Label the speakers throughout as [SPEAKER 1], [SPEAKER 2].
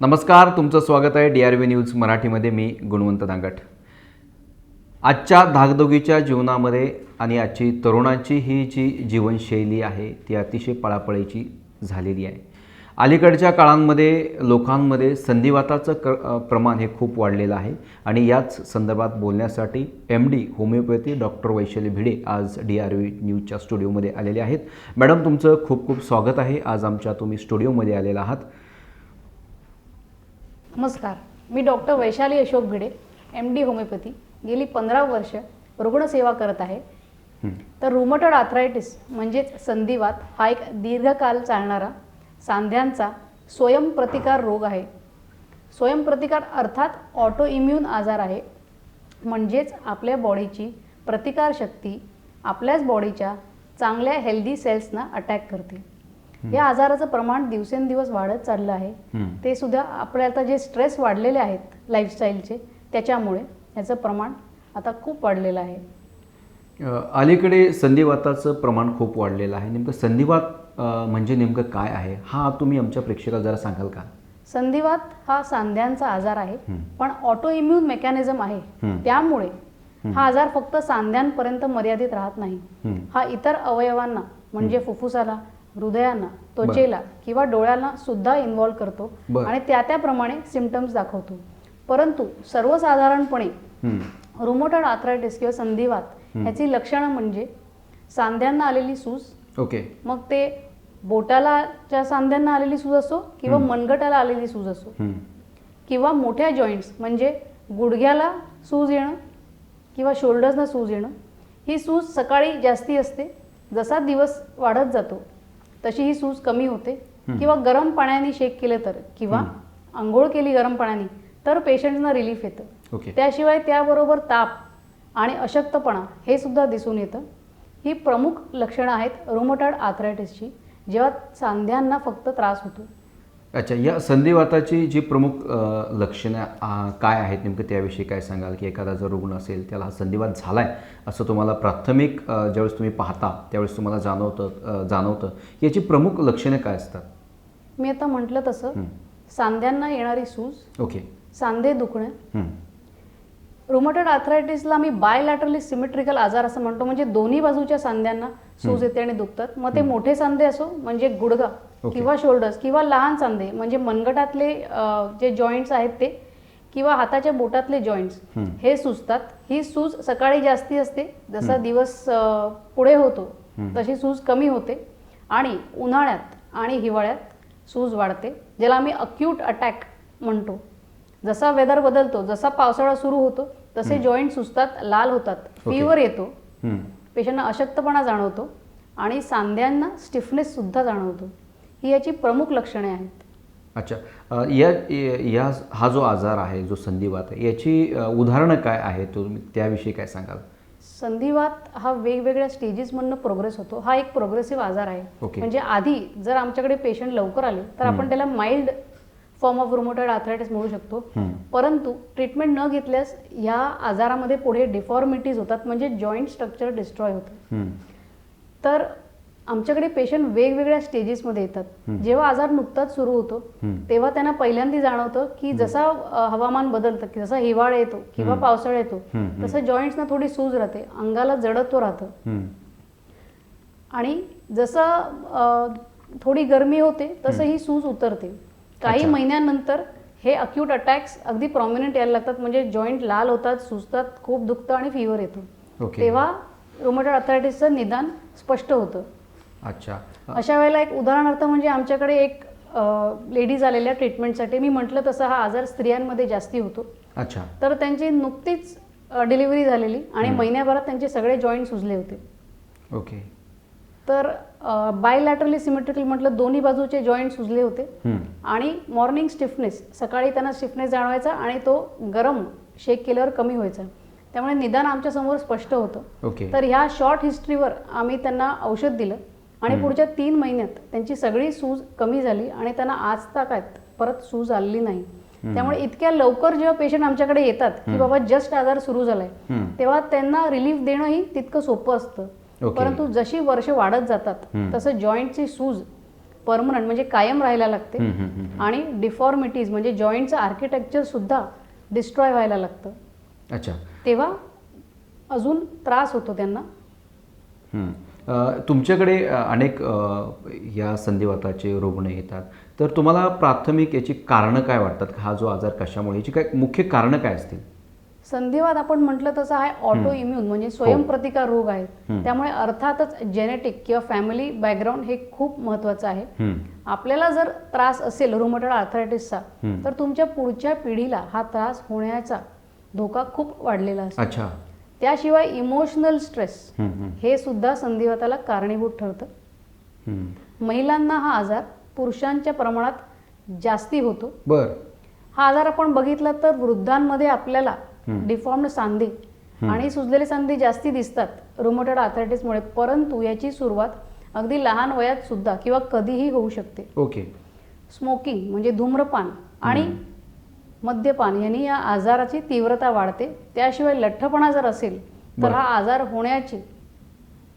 [SPEAKER 1] नमस्कार तुमचं स्वागत आहे डी आर व्ही न्यूज मराठीमध्ये. मी गुणवंत दांगट. आजच्या धागदोगीच्या जीवनामध्ये आणि आजची तरुणांची ही जी जीवनशैली आहे ती अतिशय पळापळीची झालेली आहे. अलीकडच्या काळांमध्ये लोकांमध्ये संधिवाताचं क प्रमाण हे खूप वाढलेलं आहे आणि याच संदर्भात बोलण्यासाठी M D homeopathy doctor Vaishali Bhide आज डी आर व्ही न्यूजच्या स्टुडिओमध्ये आलेले आहेत. मॅडम तुमचं खूप खूप स्वागत आहे. आज आमच्या तुम्ही स्टुडिओमध्ये आलेला आहात.
[SPEAKER 2] नमस्कार. मी doctor Vaishali Ashok Bhide M D homeopathy. गेली पंधरा वर्ष रुग्णसेवा करत आहे. तर रुमटड आर्थरायटिस म्हणजेच संधिवात हा एक दीर्घकाल चालणारा सांध्यांचा स्वयंप्रतिकार रोग आहे. स्वयंप्रतिकार अर्थात ऑटो इम्युन आजार आहे. म्हणजेच आपल्या बॉडीची प्रतिकारशक्ती आपल्याच बॉडीच्या चांगल्या हेल्दी सेल्सना अटॅक करते. या आजाराचं प्रमाण दिवसेंदिवस वाढत चाललं आहे. ते सुद्धा आपल्या आता जे स्ट्रेस वाढलेले आहेत लाईफस्टाईलचे त्याच्यामुळे याचं प्रमाण आता खूप वाढलेलं आहे.
[SPEAKER 1] अलीकडे संधिवाताचं प्रमाण खूप वाढलेलं आहे. नेमकं संधिवात म्हणजे नेमकं काय आहे? हा तुम्ही आमच्या प्रेक्षकाला जरा सांगाल का?
[SPEAKER 2] संधिवात हा सांध्यांचा आजार आहे. पण ऑटो इम्युन मेकॅनिझम आहे. त्यामुळे हा आजार फक्त सांध्यांपर्यंत मर्यादित राहत नाही.
[SPEAKER 1] हा
[SPEAKER 2] इतर अवयवांना म्हणजे फुफ्फुसाला हृदयांना त्वचेला किंवा डोळ्याला सुद्धा इन्व्हॉल्व करतो. आणि त्या त्याप्रमाणे सिमटम्स दाखवतो परंतु सर्वसाधारणपणे. रुमोटड आर्थरायटिस किंवा संधिवात याची लक्षणं म्हणजे सांध्यांना आलेली सूज
[SPEAKER 1] ओके
[SPEAKER 2] मग ते बोटालाच्या सांध्यांना आलेली सूज असो किंवा मनगटाला आलेली सूज असो. किंवा मोठ्या जॉईंट्स म्हणजे गुडघ्याला सूज येणं किंवा शोल्डर्सना सूज येणं ही सूज सकाळी जास्ती असते जसा दिवस वाढत जातो तशी ही सूज कमी होते. किंवा गरम पाण्याने शेक केलं तर किंवा आंघोळ केली गरम पाण्याने तर पेशंटना रिलीफ येतं.
[SPEAKER 1] ओके
[SPEAKER 2] त्याशिवाय त्याबरोबर ताप आणि अशक्तपणा हे सुद्धा दिसून येतं. ही प्रमुख लक्षणं आहेत रुमटड आर्थरायटिसची जेव्हा सांध्यांना फक्त त्रास होतो.
[SPEAKER 1] अच्छा या संधिवाताची जी प्रमुख लक्षणं काय आहेत? नेमकं त्याविषयी काय सांगाल? की एखादा जर रुग्ण असेल त्याला हा संधिवात झाला आहे असं तुम्हाला प्राथमिक ज्यावेळेस तुम्ही पाहता त्यावेळेस तुम्हाला जाणवतं जाणवतं. याची प्रमुख लक्षणे काय असतात?
[SPEAKER 2] मी आता म्हटलं तसं. सांध्यांना येणारी सूज.
[SPEAKER 1] ओके.
[SPEAKER 2] सांधे दुखणे. रुमटड आर्थरायटिसला आम्ही बायलॅटरली सिमेट्रिकल आजार असं म्हणतो. म्हणजे दोन्ही बाजूच्या सांध्यांना सूज येते आणि दुखतात. मग ते मोठे सांधे असो म्हणजे गुडगा
[SPEAKER 1] ओके.
[SPEAKER 2] किंवा शोल्डर्स किंवा लहान सांधे म्हणजे मनगटातले जे जॉईंट्स आहेत ते किंवा हाताच्या बोटातले जॉईंट्स
[SPEAKER 1] हं.
[SPEAKER 2] सुजतात. ही सूज सकाळी जास्ती असते. जसा दिवस पुढे होतो तशी सूज कमी होते. आणि उन्हाळ्यात आणि हिवाळ्यात सूज वाढते ज्याला आम्ही अक्यूट अटॅक म्हणतो. जसा वेदर बदलतो जसा पावसाळा सुरू होतो तसे जॉईंट सुजतात लाल होतात. फीवर येतो. पेशंटना अशक्तपणा जाणवतो आणि सांध्यांना स्टिफनेस सुद्धा जाणवतो. ही याची प्रमुख लक्षणे आहेत.
[SPEAKER 1] अच्छा. या या हा जो आजार आहे जो संधिवात आहे याची उदाहरणं काय आहेत? तुम्ही त्याविषयी काय सांगाल?
[SPEAKER 2] संधिवात हा वेगवेगळ्या स्टेजेसमधनं प्रोग्रेस होतो. हा एक प्रोग्रेसिव्ह आजार आहे. म्हणजे आधी जर आमच्याकडे पेशंट लवकर आले तर आपण त्याला mild form of rheumatoid arthritis म्हणू शकतो. परंतु ट्रीटमेंट न घेतल्यास ह्या आजारामध्ये पुढे डिफॉर्मिटीज होतात म्हणजे जॉईंट स्ट्रक्चर डिस्ट्रॉय होतं. तर आमच्याकडे पेशंट वेगवेगळ्या स्टेजेसमध्ये येतात. जेव्हा आजार नुकताच सुरू होतो. तेव्हा त्यांना पहिल्यांदा जाणवतं की जसा हवामान बदलतं की जसा हिवाळा येतो किंवा पावसाळा येतो तसं जॉईंट्सना थोडी सूज राहते अंगाला जडत्व राहतं. आणि जसं थोडी गरमी होते तसं ही सूज उतरते. काही. महिन्यानंतर हे अक्यूट अटॅक्स अगदी प्रॉमिनंट यायला लागतात. म्हणजे जॉईंट लाल होतात सुजतात खूप दुखतं आणि फिवर येतो. तेव्हा रुमटॉइड अर्थरायटिसचं निदान स्पष्ट होतं.
[SPEAKER 1] अच्छा.
[SPEAKER 2] अशा वेळेला एक उदाहरणार्थ म्हणजे आमच्याकडे एक लेडीज आलेल्या ट्रीटमेंटसाठी मी म्हटलं तसं हा आजार स्त्रियांमध्ये जास्ती होतो.
[SPEAKER 1] अच्छा.
[SPEAKER 2] तर त्यांची नुकतीच डिलिव्हरी झालेली आणि महिन्याभरात त्यांचे सगळे जॉईंट सुजले होते.
[SPEAKER 1] ओके.
[SPEAKER 2] तर बायलॅटरली सिमेट्रिकल म्हटलं दोन्ही बाजूचे जॉईंट सुजले होते. आणि मॉर्निंग स्टिफनेस सकाळी त्यांना स्टिफनेस जाणवायचा आणि तो गरम शेक केल्यावर कमी व्हायचा. त्यामुळे निदान आमच्यासमोर स्पष्ट होतं.
[SPEAKER 1] ओके.
[SPEAKER 2] तर ह्या शॉर्ट हिस्ट्रीवर आम्ही त्यांना औषध दिलं आणि पुढच्या तीन महिन्यात त्यांची सगळी सूज कमी झाली आणि त्यांना आज ताकात परत सूज आलेली नाही. त्यामुळे इतक्या लवकर जेव्हा पेशंट आमच्याकडे येतात की बाबा जस्ट आजार सुरू झालाय. तेव्हा त्यांना रिलीफ देणंही तितकं सोपं असतं. परंतु जशी वर्ष वाढत जातात. तसं जॉईंटची सूज परमनंट म्हणजे कायम राहायला लागते. आणि डिफॉर्मिटीज म्हणजे जॉईंटचं आर्किटेक्चर सुद्धा डिस्ट्रॉय व्हायला लागतं.
[SPEAKER 1] अच्छा.
[SPEAKER 2] तेव्हा अजून त्रास होतो त्यांना.
[SPEAKER 1] तुमच्याकडे अनेक या संधिवाताचे रुग्ण येतात. तर तुम्हाला प्राथमिक याची कारणं काय वाटतात? हा जो आजार कशामुळे याची काय मुख्य कारणं काय असतील?
[SPEAKER 2] संधिवात आपण म्हटलं तसं आहे ऑटो इम्युन म्हणजे स्वयंप्रतिकार रोग आहेत. त्यामुळे अर्थातच जेनेटिक किंवा फॅमिली बॅकग्राऊंड हे खूप महत्त्वाचं आहे
[SPEAKER 1] हं.
[SPEAKER 2] आपल्याला जर त्रास असेल रुमटॉइड आर्थरायटिसचा. तर तुमच्या पुढच्या पिढीला हा त्रास होण्याचा धोका खूप वाढलेला असतो
[SPEAKER 1] अच्छा
[SPEAKER 2] त्याशिवाय इमोशनल स्ट्रेस
[SPEAKER 1] हं, हं,
[SPEAKER 2] हे सुद्धा संधिवाताला कारणीभूत ठरतं
[SPEAKER 1] हं.
[SPEAKER 2] महिलांना हा आजार पुरुषांच्या प्रमाणात जास्ती होतो
[SPEAKER 1] बर
[SPEAKER 2] हा आजार आपण बघितला तर वृद्धांमध्ये आपल्याला. डिफॉर्म्ड सांधे. आणि सुजलेले सांधे जास्ती दिसतात रुमोटेड आर्थरायटिसमुळे परंतु याची सुरुवात अगदी लहान वयात सुद्धा किंवा कधीही होऊ शकते.
[SPEAKER 1] ओके.
[SPEAKER 2] स्मोकिंग म्हणजे धूम्रपान आणि मद्यपान यांनी या आजाराची तीव्रता वाढते. त्याशिवाय लठ्ठपणा जर असेल तर. हा आजार होण्याची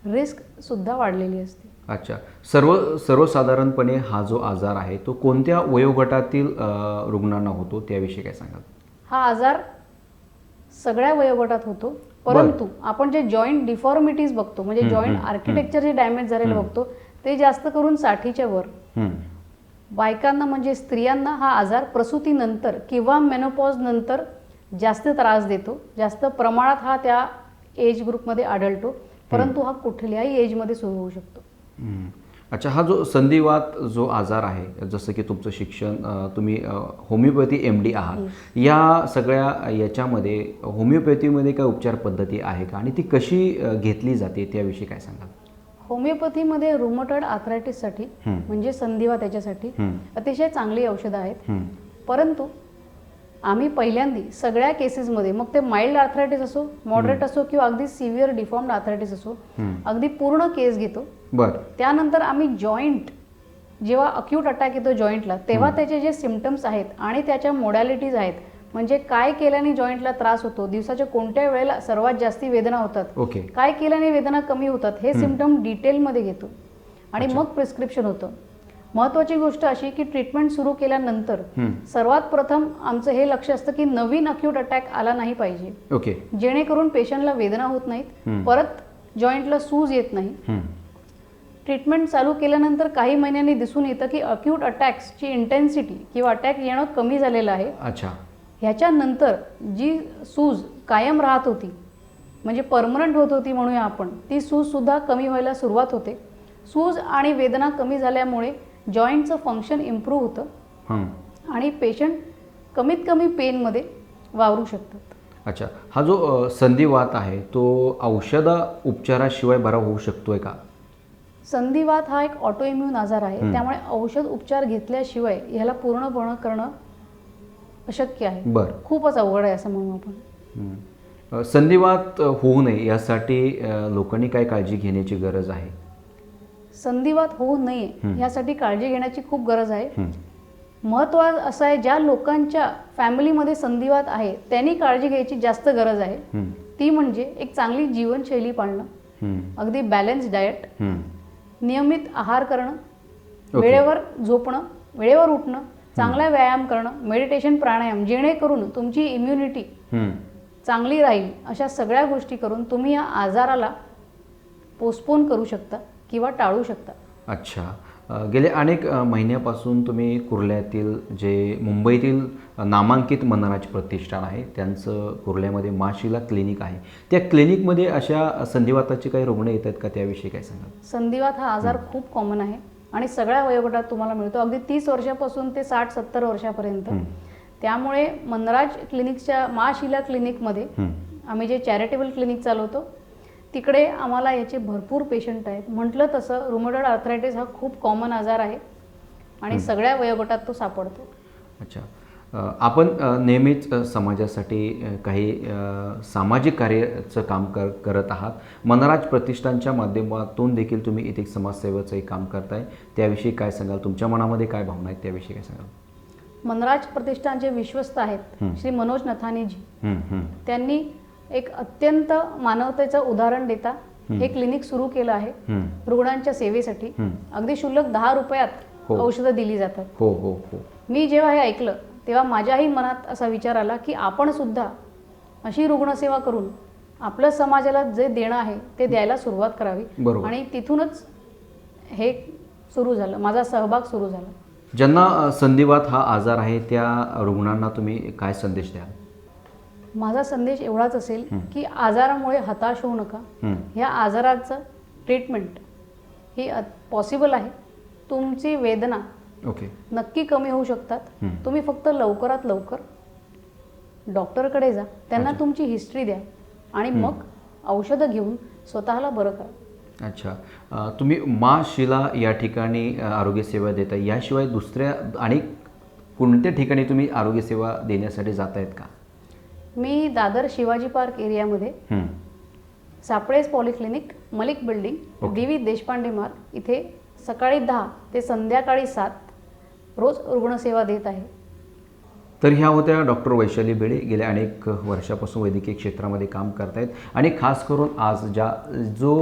[SPEAKER 2] रिस्क सुद्धा वाढलेली असते.
[SPEAKER 1] अच्छा. सर्व सर्वसाधारणपणे हा जो आजार आहे तो कोणत्या वयोगटातील रुग्णांना होतो? त्याविषयी काय सांगाल?
[SPEAKER 2] हा आजार सगळ्या वयोगटात होतो. परंतु आपण जे जॉईंट डिफॉर्मिटीज बघतो म्हणजे जॉईंट आर्किटेक्चर जे डॅमेज झालेलं. बघतो ते जास्त करून साठीच्या वर. बायकांना म्हणजे स्त्रियांना हा आजार प्रसूतीनंतर किंवा मेनोपॉज नंतर जास्त त्रास देतो. जास्त प्रमाणात हा त्या एज ग्रुपमध्ये आढळतो. परंतु हा कुठल्याही एजमध्ये सुरू होऊ शकतो.
[SPEAKER 1] अच्छा हा जो संधिवात जो आजार आहे जसं की तुमचं शिक्षण तुम्ही होमिओपॅथी एम डी आहात या सगळ्या याच्यामध्ये होमिओपॅथीमध्ये काय उपचार पद्धती आहे का आणि ती कशी घेतली जाते त्याविषयी काय सांगाल
[SPEAKER 2] होमिओपॅथीमध्ये रुमटॉइड आर्थरायटिससाठी. म्हणजे संधिवात त्याच्यासाठी
[SPEAKER 1] हं.
[SPEAKER 2] अतिशय चांगली औषधं आहेत. परंतु आम्ही पहिल्यांदी सगळ्या केसेसमध्ये मग ते माइल्ड आर्थरायटिस असो मॉडरेट असो किंवा अगदी सिव्हिअर डिफॉर्म्ड आर्थरायटिस असो. अगदी पूर्ण केस घेतो.
[SPEAKER 1] बरं.
[SPEAKER 2] त्यानंतर आम्ही जॉईंट जेव्हा अक्यूट अटॅक येतो जॉईंटला तेव्हा त्याचे जे सिमटम्स आहेत आणि त्याच्या मोडॅलिटीज आहेत म्हणजे काय केल्याने जॉईंटला त्रास होतो दिवसाच्या कोणत्या वेळेला सर्वात जास्ती वेदना होतात काय केल्याने वेदना कमी होतात हे सिमटम डिटेलमध्ये घेतो. आणि. मग प्रिस्क्रिप्शन होतं. महत्त्वाची गोष्ट अशी की ट्रीटमेंट सुरू केल्यानंतर. सर्वात प्रथम आमचं हे लक्ष असतं की नवीन अक्यूट अटॅक आला नाही पाहिजे.
[SPEAKER 1] ओके.
[SPEAKER 2] जेणेकरून पेशंटला वेदना होत नाहीत. परत जॉईंटला सूज येत नाही. ट्रीटमेंट चालू केल्यानंतर काही महिन्यांनी दिसून येतं की अक्यूट अटॅक्सची इंटेन्सिटी किंवा अटॅक येणं कमी झालेलं आहे.
[SPEAKER 1] अच्छा.
[SPEAKER 2] ह्याच्यानंतर जी सूज कायम राहत होती म्हणजे परमनंट होत होती म्हणूया आपण ती सूजसुद्धा कमी व्हायला सुरुवात होते. सूज आणि वेदना कमी झाल्यामुळे जॉईंटचं फंक्शन इम्प्रूव्ह होतं
[SPEAKER 1] हं.
[SPEAKER 2] आणि पेशंट कमीत कमी पेनमध्ये वावरू शकतात.
[SPEAKER 1] अच्छा हा जो संधिवात आहे तो औषधा उपचाराशिवाय बरा होऊ शकतोय का?
[SPEAKER 2] संधिवात हा एक ऑटो इम्युन आजार आहे. त्यामुळे औषध उपचार घेतल्याशिवाय ह्याला पूर्णपणे करणं अशक्य आहे.
[SPEAKER 1] बरं.
[SPEAKER 2] खूपच अवघड आहे असं म्हणू आपण.
[SPEAKER 1] हं. संधिवात होऊ नये यासाठी लोकांनी काय काळजी घेण्याची गरज आहे?
[SPEAKER 2] संधिवात होऊ नये. यासाठी काळजी घेण्याची खूप गरज आहे. महत्त्व असं आहे ज्या लोकांच्या फॅमिलीमध्ये संधिवात आहे त्यांनी काळजी घ्यायची जास्त गरज आहे. ती म्हणजे एक चांगली जीवनशैली पाळणं. अगदी बॅलन्स डाएट. नियमित आहार करणं. वेळेवर झोपणं वेळेवर उठणं चांगला व्यायाम करणं मेडिटेशन प्राणायाम जेणेकरून तुमची इम्युनिटी. चांगली राहील अशा सगळ्या गोष्टी करून तुम्ही या आजाराला पोस्टपोन करू शकता किंवा टाळू शकता.
[SPEAKER 1] अच्छा. गेले अनेक महिन्यापासून तुम्ही कुर्ल्यातील जे मुंबईतील नामांकित मनराज प्रतिष्ठान आहे त्यांचं कुर्ल्यामध्ये माशिला क्लिनिक आहे. त्या क्लिनिकमध्ये अशा संधिवाताचे काही रुग्ण येत आहेत का? त्याविषयी काय सांगाल?
[SPEAKER 2] संधिवात हा आजार खूप कॉमन आहे आणि सगळ्या वयोगटात तुम्हाला मिळतो. अगदी तीस वर्षापासून ते साठ सत्तर वर्षापर्यंत. त्यामुळे मनराज क्लिनिकच्या मा शिला क्लिनिकमध्ये. आम्ही जे चॅरिटेबल क्लिनिक चालवतो तिकडे आम्हाला याचे भरपूर पेशंट आहेत. म्हटलं तसं रुमोटॉइड आर्थरायटिस हा खूप कॉमन आजार आहे आणि सगळ्या वयोगटात तो सापडतो.
[SPEAKER 1] अच्छा. आपण नेहमीच समाजासाठी काही सामाजिक कार्याचं काम कर करत आहात. मनराज प्रतिष्ठानच्या माध्यमातून देखील तुम्ही इथे समाजसेवेचंही काम करताय. त्याविषयी काय सांगाल? तुमच्या मनामध्ये काय भावना आहेत? त्याविषयी काय सांगाल?
[SPEAKER 2] मनराज प्रतिष्ठानचे विश्वस्त आहेत. श्री मनोज नथानीजी. त्यांनी एक अत्यंत मानवतेचं उदाहरण देता
[SPEAKER 1] हं.
[SPEAKER 2] क्लिनिक सुरू केलं आहे. रुग्णांच्या सेवेसाठी. अगदी शुल्लक दहा रुपयात
[SPEAKER 1] हो.
[SPEAKER 2] औषधं दिली जातात
[SPEAKER 1] हो हो हो
[SPEAKER 2] मी जेव्हा हे ऐकलं तेव्हा माझ्याही मनात असा विचार आला की आपण सुद्धा अशी रुग्णसेवा करून आपलं समाजाला जे देणं आहे ते द्यायला सुरुवात करावी. आणि तिथूनच हे सुरू झालं माझा सहभाग सुरू झाला
[SPEAKER 1] ज्यांना संधिवात हा आजार आहे त्या रुग्णांना तुम्ही काय संदेश द्याल
[SPEAKER 2] माझा संदेश एवढाच असेल की आजारामुळे हताश होऊ नका. ह्या आजाराचं ट्रीटमेंट ही पॉसिबल आहे. तुमची वेदना
[SPEAKER 1] ओके
[SPEAKER 2] नक्की कमी होऊ शकतात. तुम्ही फक्त लवकरात लवकर डॉक्टरकडे जा. त्यांना तुमची हिस्ट्री द्या. आणि मग औषधं घेऊन स्वतःला बरं करा.
[SPEAKER 1] अच्छा. तुम्ही मा शिला या ठिकाणी अ, आरोग्यसेवा देता याशिवाय दुसऱ्या आणि कोणत्या ठिकाणी तुम्ही आरोग्यसेवा देण्यासाठी जात आहेत का?
[SPEAKER 2] मी दादर शिवाजी पार्क एरियामध्ये. सापळेस polyclinic Malik building. D V Deshpande Marg इथे सकाळी दहा ते संध्याकाळी सात रोज रुग्णसेवा देत आहे
[SPEAKER 1] तर ह्या होत्या डॉक्टर वैशाली भिडे गेल्या अनेक वर्षापासून वैद्यकीय क्षेत्रामध्ये काम करतायत. आणि खास करून आज ज्या जो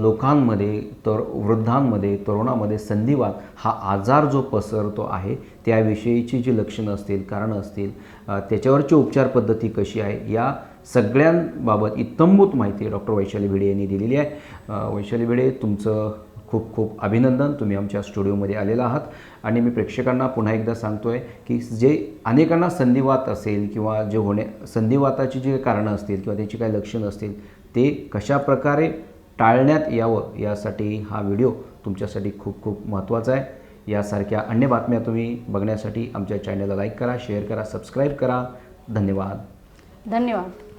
[SPEAKER 1] लोकांमध्ये तर वृद्धांमध्ये तरुणामध्ये संधिवात हा आजार जो पसरतो आहे त्याविषयीची जी लक्षणं असतील कारणं असतील त्याच्यावरची उपचार पद्धती कशी आहे या सगळ्यांबाबत इतंभूत माहिती डॉक्टर वैशाली भिडे यांनी दिलेली आहे. वैशाली भिडे तुमचं खूप खूप अभिनंदन. तुम्ही आमच्या स्टुडिओमध्ये आलेला आहात. आणि मी प्रेक्षकांना पुन्हा एकदा सांगतोय की जे अनेकांना संधिवात असेल किंवा जे होणे संधिवाताची जी कारणं असतील किंवा त्याची काही लक्षणं असतील ते कशाप्रकारे टाळण्यात यावं यासाठी हा व्हिडिओ तुमच्यासाठी खूप खूप महत्त्वाचा आहे. यासारख्या अन्य बातम्या तुम्ही बघण्यासाठी आमच्या चॅनलला लाईक करा शेअर करा सबस्क्राईब करा. धन्यवाद.
[SPEAKER 2] धन्यवाद.